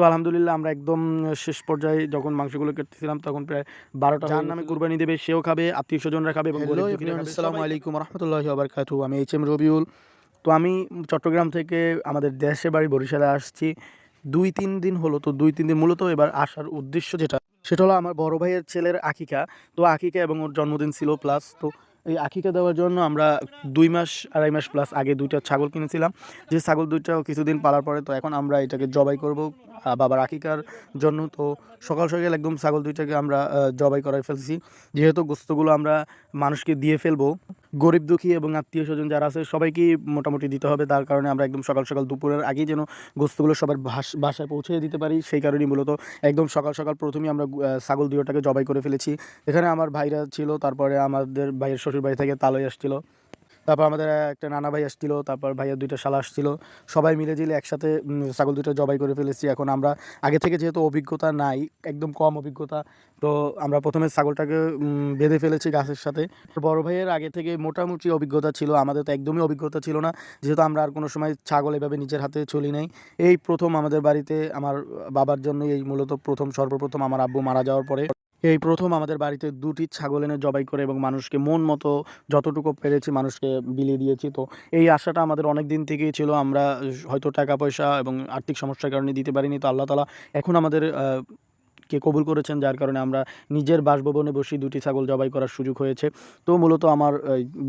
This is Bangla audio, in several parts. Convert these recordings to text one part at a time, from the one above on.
তো আলহামদুলিল্লাহ আমরা একদম শেষ পর্যায়ে যখন মাংসগুলো কেটেছিলাম তখন প্রায় বারোটা যার নামে কুরবানি দেবে সেও খাবে আত্মীয় স্বজনরা খাবে এবং। আসসালামু আলাইকুম রহমতুল্লাহি আবরকাতু আমি এইচ এম রবিউল। তো আমি চট্টগ্রাম থেকে আমাদের দেশে বাড়ি বরিশালে আসছি। দুই তিন দিন হলো তো দুই তিন দিন মূলত এবার আসার উদ্দেশ্য যেটা সেটা হলো আমার বড় ভাইয়ের ছেলের আকিকা। তো আকিকা এবং ওর জন্মদিন ছিল প্লাস তো এই আকিকা দেওয়ার জন্য আমরা দুই মাস আড়াই মাস প্লাস আগে দুইটা ছাগল কিনেছিলাম। যে ছাগল দুইটাও কিছুদিন পালার পরে তো এখন আমরা এটাকে জবাই করব। বাবার আকিকার জন্য। তো সকাল সকাল একদম ছাগল দুইটাকে আমরা জবাই করাই ফেলছি। যেহেতু গোস্তগুলো আমরা মানুষকে দিয়ে ফেলব, গরিব দুঃখী এবং আত্মীয় স্বজন যারা আছে, সবাইকেই মোটামুটি দিতে হবে। তার কারণে আমরা একদম সকাল সকাল দুপুরের আগেই যেন গোস্তগুলো সবার বাসায় পৌঁছে দিতে পারি, সেই কারণেই মূলত একদম সকাল সকাল প্রথমেই আমরা ছাগল দুটোটাকে জবাই করে ফেলেছি। এখানে আমার ভাইরা ছিল, তারপরে আমাদের ভাইয়ের শ্বশুর বাড়ি থেকে তালই আসছিল। তারপর আমাদের একটা নানা ভাই আসছিল, তারপর ভাইয়ের দুইটা শালা আসছিল। সবাই মিলে জিলে একসাথে ছাগল দুটো জবাই করে ফেলেছি। এখন আমরা, আগে থেকে যেহেতু অভিজ্ঞতা নাই, একদম কম অভিজ্ঞতা, তো আমরা প্রথমে ছাগলটাকে বেঁধে ফেলেছি গাছের সাথে। বড় ভাইয়ের আগে থেকে মোটামুটি অভিজ্ঞতা ছিল, আমাদের তো একদমই অভিজ্ঞতা ছিল না। যেহেতু আমরা আর কোনো সময় ছাগল এভাবে নিজের হাতে চলি নাই। এই প্রথম আমাদের বাড়িতে আমার বাবার জন্য এই মূলত প্রথম, সর্বপ্রথম আমার আব্বু মারা যাওয়ার পরে এই প্রথম আমাদের বাড়িতে দুটি ছাগল এনে জবাই করে এবং মানুষকে মন মতো যতটুকু পেরেছি মানুষকে বিলিয়ে দিয়েছি। তো এই আশাটা আমাদের অনেক দিন থেকেই ছিল। আমরা হয়তো টাকা পয়সা এবং আর্থিক সমস্যার কারণে দিতে পারিনি। তো আল্লাহ তালা এখন আমাদের কে কবুল করেছেন, যার কারণে আমরা নিজের বাসভবনে বসে দুটি ছাগল জবাই করার সুযোগ হয়েছে। তো মূলত আমার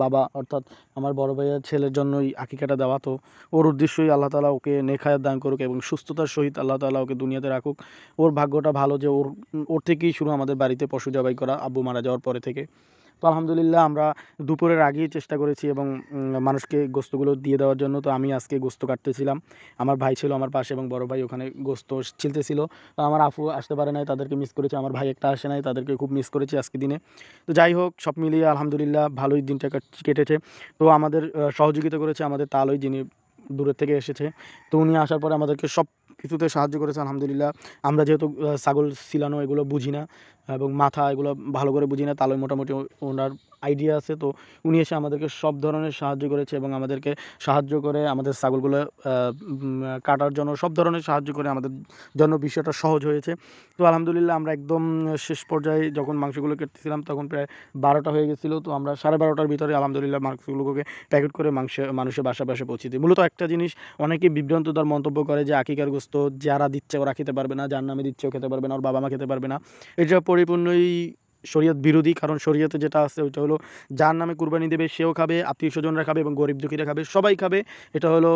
বাবা অর্থাৎ আমার বড় ভাইয়ের ছেলের জন্যই আকিকাটা দেওয়া। তো ওর উদ্দেশ্যই আল্লাহ তালা ওকে নেখায়াত দান করুক এবং সুস্থতার সহিত আল্লাহ তালা ওকে দুনিয়াতে রাখুক। ওর ভাগ্যটা ভালো যে ওর ওর থেকেই শুরু আমাদের বাড়িতে পশু জবাই করা, আব্বু মারা যাওয়ার পরে থেকে। তো আলহামদুলিল্লাহ আমরা দুপুরের আগেই চেষ্টা করেছি এবং মানুষকে গোস্তগুলো দিয়ে দেওয়ার জন্য। তো আমি আজকে গোস্ত কাটতেছিলাম। আমার ভাই ছিল আমার পাশে এবং বড় ভাই ওখানে গোস্ত ছিলতেছিল। তো আমার আফু আসতে পারে নাই, তাদেরকে মিস করেছি। আমার ভাই একটা আসে নাই, তাদেরকে খুব মিস করেছি আজকে দিনে। তো যাই হোক, সব মিলিয়ে আলহামদুলিল্লাহ ভালোই দিনটা কাট- কেটেছে। তো আমাদের সহযোগিতা করেছে আমাদের তালই যিনি দূরের থেকে এসেছে। তো উনি আসার পরে আমাদেরকে সব কিছুতে সাহায্য করেছে, আলহামদুলিল্লাহ। আমরা যেহেতু ছাগল সিলানো এগুলো বুঝি না এবং মাথা এগুলো ভালো করে বুঝি না, তাহলে মোটামুটি ওনার আইডিয়া আছে, তো উনি এসে আমাদেরকে সব ধরনের সাহায্য করেছে এবং আমাদেরকে সাহায্য করে আমাদের ছাগলগুলো কাটার জন্য সব ধরনের সাহায্য করে আমাদের জন্য বিষয়টা সহজ হয়েছে। তো আলহামদুলিল্লাহ আমরা একদম শেষ পর্যায়ে যখন মাংসগুলো কেটেছিলাম তখন প্রায় বারোটা হয়ে গেছিল, তো আমরা সাড়ে বারোটার ভিতরে আলহামদুলিল্লাহ মাংসগুলোকে প্যাকেট করে মাংস, মানুষের বাসা বাসে পৌঁছে দিই। মূলত একটা জিনিস, অনেকে বিভ্রান্ততার মন্তব্য করে যে আকিকার গোস্ত যারা দিচ্ছে ওরা খেতে পারবে না, যার নামে দিচ্ছে ও খেতে পারবে না, ওর বাবা মা খেতে পারবে না। এটা পরিপূর্ণই শরীয়ত বিরোধী, কারণ শরীয়তে যেটা আছে ওইটা হলো যার নামে কুরবানি দেবে সেও খাবে, আত্মীয় স্বজনরা খাবে এবং গরিব দুঃখীরা খাবে, সবাই খাবে, এটা হলো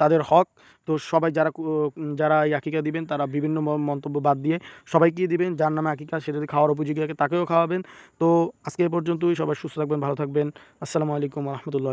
তাদের হক। তো সবাই যারা যারা আকিকা দিবেন, তারা বিভিন্ন মন্তব্য বাদ দিয়ে সবাইকে দিবেন, যার নামে আকিকা সেটা যদি খাওয়ার উপযোগী থাকে তাকেও খাওয়াবেন। তো আজকে পর্যন্তই, সবাই সুস্থ থাকবেন, ভালো থাকবেন। আসসালামু আলাইকুম রহমতুল্লাহ।